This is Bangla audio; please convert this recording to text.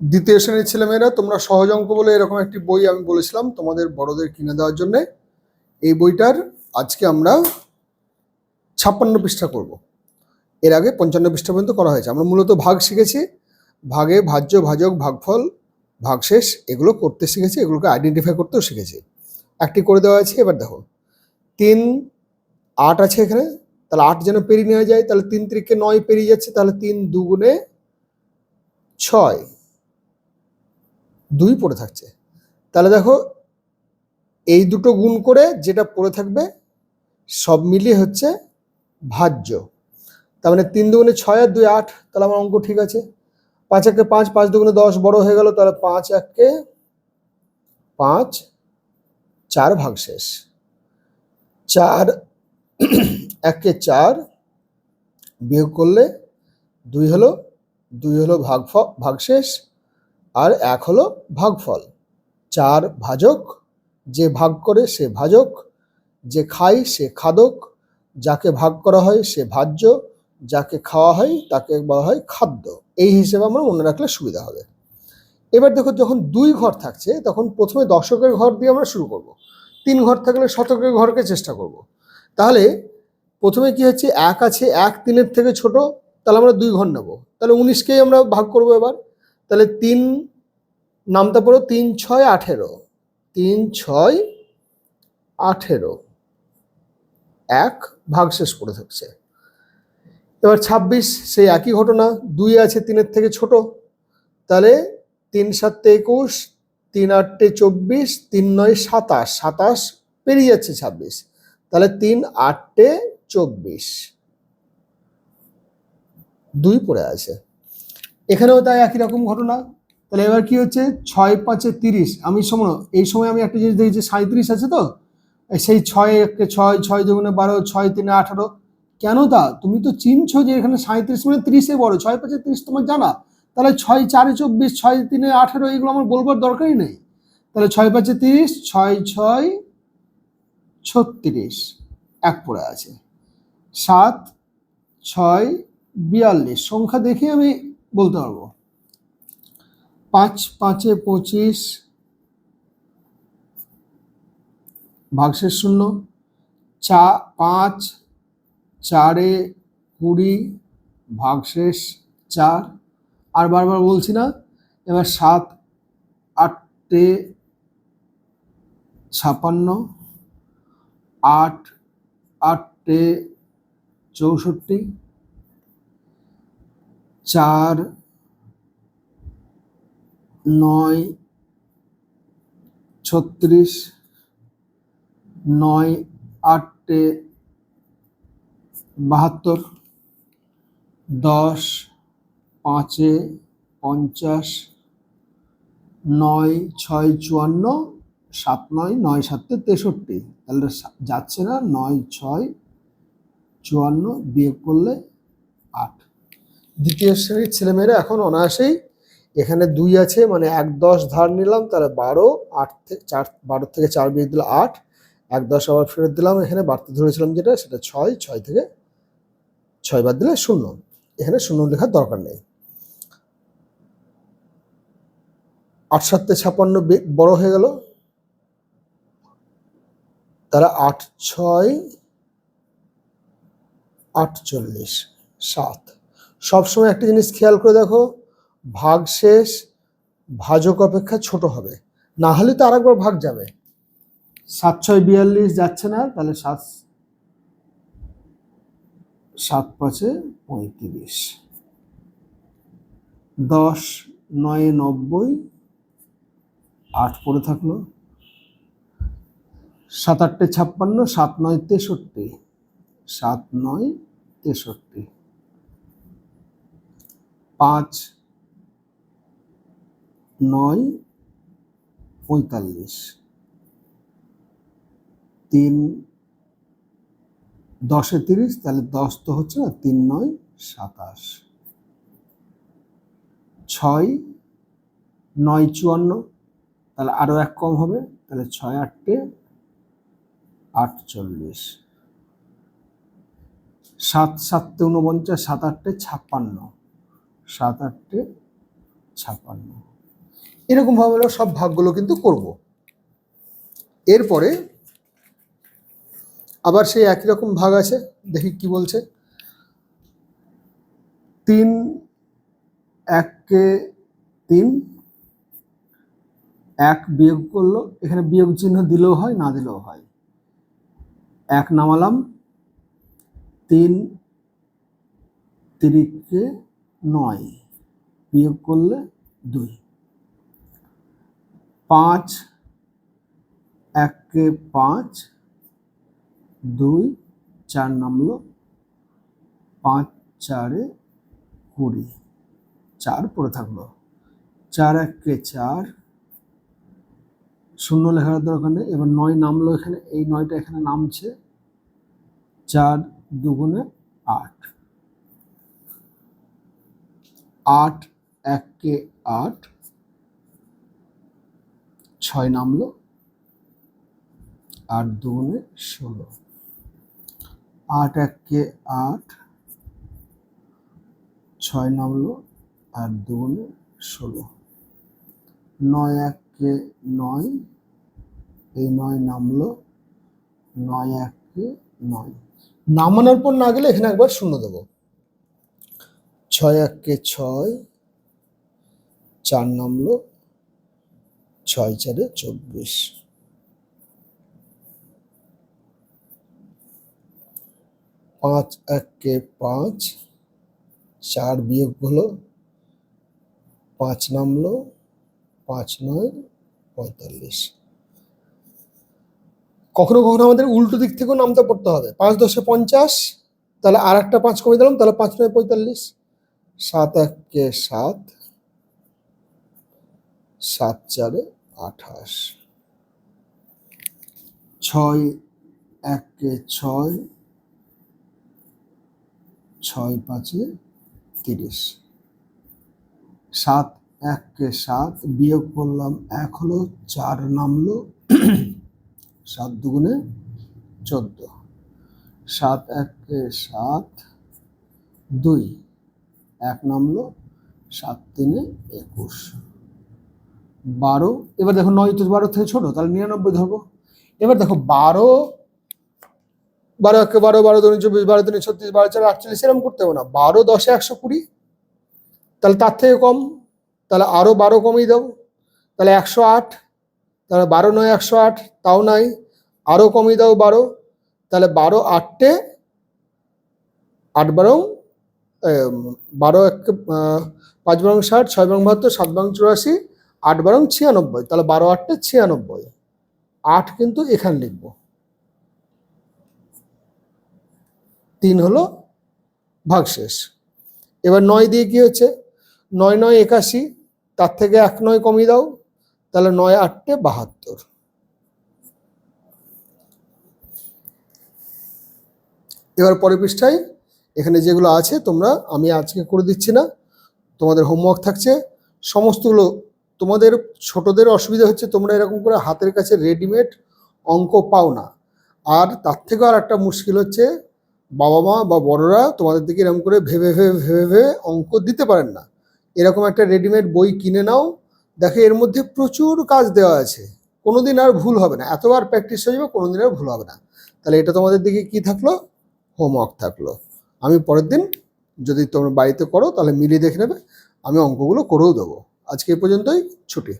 দ্বিতীয় শ্রেণির ছেলেমেয়েরা, তোমরা সহজ অঙ্ক বলে এরকম একটি বই আমি বলেছিলাম তোমাদের বড়দের কিনে দেওয়ার জন্য। এই বইটার আজকে আমরা ছাপ্পান্ন পৃষ্ঠা করব। এর আগে পঞ্চান্ন পৃষ্ঠা পর্যন্ত করা হয়েছে। আমরা মূলত ভাগ শিখেছি। ভাগে ভাজ্য, ভাজক, ভাগফল, ভাগশেষ এগুলো করতে শিখেছি, এগুলোকে আইডেন্টিফাই করতেও শিখেছি। একটি করে দেওয়া আছে, এবার দেখো। তিন, আট আছে এখানে। তাহলে আট যেন পেরিয়ে নেওয়া যায়, তাহলে তিন তিরিকে নয় পেরিয়ে যাচ্ছে, তাহলে তিন দুগুণে ছয়। দুই পড়ে থাকছে। তাহলে দেখো, এই দুটো গুণ করে যেটা পড়ে থাকবে, সব মিলিয়ে হচ্ছে ভাজ্য। তার মানে তিন দুগুণে ছয় আর দুই আট, তাহলে আমার অঙ্ক ঠিক আছে। পাঁচ একে পাঁচ পাঁচ দুগুণে দশ বড় হয়ে গেল, তাহলে পাঁচ একে পাঁচ, চার ভাগ শেষ। চার, একে চার বিয়োগ করলে দুই হলো দুই হলো ভাগফ ভাগশেষ আর এক হলো ভাগফল। চার ভাজক, যে ভাগ করে সে ভাজক, যে খায় সে খাদক, যাকে ভাগ করা হয় সে ভাজ্য, যাকে খাওয়া হয় তাকে বলা হয় খাদ্য। এই হিসেবে আমরা মনে রাখলে সুবিধা হবে। এবার দেখো যখন দুই ঘর থাকছে, তখন প্রথমে দশকের ঘর দিয়ে আমরা শুরু করব। তিন ঘর থাকলে শতকের ঘরকে চেষ্টা করব। তাহলে প্রথমে কি হচ্ছে, এক আছে, এক তিনের থেকে ছোট, তাহলে আমরা দুই ঘর নেব। তাহলে উনিশকেই আমরা ভাগ করব এবার। তাহলে তিন নামটা পড়ো তিন ছয় আঠেরো। তিন ছয় আঠেরো। এক ভাগশেষ পড়ে থাকছে। এবার ছাব্বিশ, সেই একই ঘটনা, দুই আছে তিনের থেকে ছোট। তাহলে তিন সাতে একুশ, তিন আটটে চব্বিশ, তিন নয় সাতাশ। সাতাশ পেরিয়ে যাচ্ছে ছাব্বিশ। তাহলে তিন আটটে চব্বিশ। দুই পড়ে আছে। এখানেও তাই একই রকম ঘটনা। তাহলে এবার কি হচ্ছে? ছয় পাঁচে তিরিশ। আমি সময় এই সময় আমি একটা জিনিস দেখেছি সাঁত্রিশ আছে তো? সেই ছয় একে ছয় ছয় দুগুণে বারো, ছয় তিনে আঠারো। কেন তা? তুমি তো চিনছো যে এখানে সাঁত্রিশ মানে তিরিশে বড়। ছয় পাঁচে তিরিশ তোমার জানা। তাহলে ছয় চারে চব্বিশ, ছয় তিনে আঠারো এগুলো আমার বলবার দরকারই নেই। তাহলে ছয় পাঁচে তিরিশ, ছয় ছয় ছত্রিশ। এক পড়ে আছে। সাত, ছয়, বিয়াল্লিশ। সংখ্যা দেখে আমি বলতে পারব। পাঁচ, পাঁচে পঁচিশ, ভাগশেষ শূন্য, চা, পাঁচ, চারে কুড়ি, ভাগশেষ চার। আর বারবার বলছি না, এবার সাত আটটে ছাপান্ন, আট আটটে চৌষট্টি, চার নয়, ছত্রিশ, নয় আটটে বাহাত্তর, দশ, পাঁচে পঞ্চাশ, নয়, ছয়, চুয়ান্ন, সাত, নয় নয়, সাতে তেষট্টি। তাহলে যাচ্ছে না, নয়, ছয়, চুয়ান্ন, বিয়োগ করলে আট। দ্বিতীয় শ্রেণির ছেলেমেয়েরা এখন অনায়াসেই এখানে দুই আছে মানে এক দশ ধার নিলাম, তাহলে বারো, আট থেকে চার, বারো থেকে চার বিয়োগ দিলে আট, এক দশ আবার ফেরত দিলাম, এখানে বাড়তে ধরেছিলাম যেটা, সেটা ছয় ছয় থেকে ছয় বাদ দিলে শূন্য। এখানে শূন্য লেখার দরকার নেই। আট সাতে ছাপান্ন বড় হয়ে গেল। তারা আট ছয়, আটচল্লিশ, সাত। সবসময় একটা জিনিস খেয়াল করে দেখো ভাগশেষ ভাজক অপেক্ষা ছোট হবে। না হলে তো আরেকবার ভাগ যাবে। সাত ছয় বিয়াল্লিশ যাচ্ছে না, তাহলে সাত সাত পাঁচে পঁয়ত্রিশ। দশ, নয়, নব্বই, আট পড়ে থাকল। সাত আটটে ছাপ্পান্ন, সাত নয় তেষট্টি। সাত নয় তেষট্টি। পাঁচ নয়, পঁয়তাল্লিশ। তিন, দশে তিরিশ, তাহলে দশ তো হচ্ছে না, তিন নয়, সাতাশ। ছয়, নয় চুয়ান্ন, তাহলে আরও এক কম হবে, তাহলে ছয় আটটে আটচল্লিশ। সাত, সাতটে উনপঞ্চাশ সাত আটটে ছাপ্পান্ন। সাত আটটে ছাপান্ন এরকমভাবে আমরা সব ভাগগুলো কিন্তু করব। এরপরে আবার সেই একই রকম ভাগ আছে, দেখি কি বলছে। তিন এককে তিন, এক বিয়োগ করল, এখানে বিয়োগ চিহ্ন দিলেও হয়, না দিলেও হয়। এক নামালাম, তিন তিরিকে নয় বিয়োগ করলে দুই। পাঁচ এককে পাঁচ, দুই, চার নামলো, পাঁচ, চারে কুড়ি, চার পড়ে থাকল। চার এককে চার, শূন্য লেখার দরকার এবার নয় নামলো এখানে, এই নয়টা এখানে নামছে, চার দুগুণে আট। আট এককে আট ছয় নামলো, আট দুগুণে ষোলো। আট এককে আট, ছয় নামলো, আট দুগুণে ষোলো। নয় এককে নয়, এই নয় নামলো, নয় এককে নয়। নামানোর পর না গেলে এখানে একবার শূন্য দেবো। ছয় এককে ছয়, চার নামলো ছয় চারে চব্বিশ। পাঁচ এককে পাঁচ, চার বিয়োগ হলো, পাঁচ নামলো, পাঁচ নয়, পঁয়তাল্লিশ। কখনো কখনো আমাদের উল্টো দিক থেকেও নামতে পড়তে হবে। পাঁচ দশে পঞ্চাশ, তাহলে আর একটা পাঁচ কমে দিলাম, তাহলে পাঁচ নয় পঁয়তাল্লিশ। সাত এককে সাত সাত চারে আঠাশ। ছয় এককে ছয় ছয় পাঁচে তিরিশ। সাত এককে সাত, বিয়োগ করলাম এক হলো চার নামলো সাত দুগুণে চোদ্দ। সাত এককে সাত, দুই, এক নামলো সাত তিনে একুশ। বারো, এবার দেখো নয়, তো বারো থেকে ছোট, তাহলে নিরানব্বই ধরবো। এবার দেখো বারো বারো একে বারো বারো দুই চব্বিশ, বারো তিনে ছত্রিশ, বারো চার আটচল্লিশ, এরকম করতে হবে না। বারো, দশে, একশো কুড়ি, তাহলে তার থেকে কম, তাহলে আরও বারো কমিয়ে দাও তাহলে একশো আট, তাহলে বারো নয়, একশো আট, তাও নাই আরও কমিয়ে দাও বারো। তাহলে বারো আটটে আট বারং বারো এক পাঁচ বারং ষাট, ছয় বারং বাহাত্তর, সাত বারং চুরাশি আট বারং ছিয়ানব্বই, তাহলে বারো আটটা ছিয়ানব্বই। আট কিন্তু এখানে লিখব। তিন হলো ভাগশেষ। এবার নয় দিয়ে কি হচ্ছে? নয় নয় একাশি, তার থেকে এক নয় কমিয়ে দাও, তাহলে নয় আটটে বাহাত্তর। এবার পরের পৃষ্ঠায়, এখানে যেগুলো আছে তোমরা, আমি আজকে করে দিচ্ছি না, তোমাদের হোমওয়ার্ক থাকছে, সমস্তগুলো তোমাদের ছোটদের অসুবিধা হচ্ছে তোমরা এরকম করে হাতের কাছে রেডিমেড অঙ্ক পাও না। আর তার থেকেও আর একটা মুশকিল হচ্ছে, বাবা মা বা বড়রা তোমাদের দিকে এরকম করে ভেবে ভেবে ভেবে ভেবে অঙ্ক দিতে পারেন না। এরকম একটা রেডিমেড বই কিনে নাও। দেখে এর মধ্যে প্রচুর কাজ দেওয়া আছে। কোনোদিন আর ভুল হবে না। এতবার প্র্যাকটিস হয়ে যাবে, কোনোদিন আর ভুল হবে না। তাহলে এটা তোমাদের দিকে কি থাকল? হোমওয়ার্ক থাকল। আমি পরের দিন যদি তোমরা বাড়িতে করো, তাহলে মিলিয়ে দেখে নেবে। আমি অঙ্কগুলো করেও দেবো। আজকে এই পর্যন্তই ছুটি।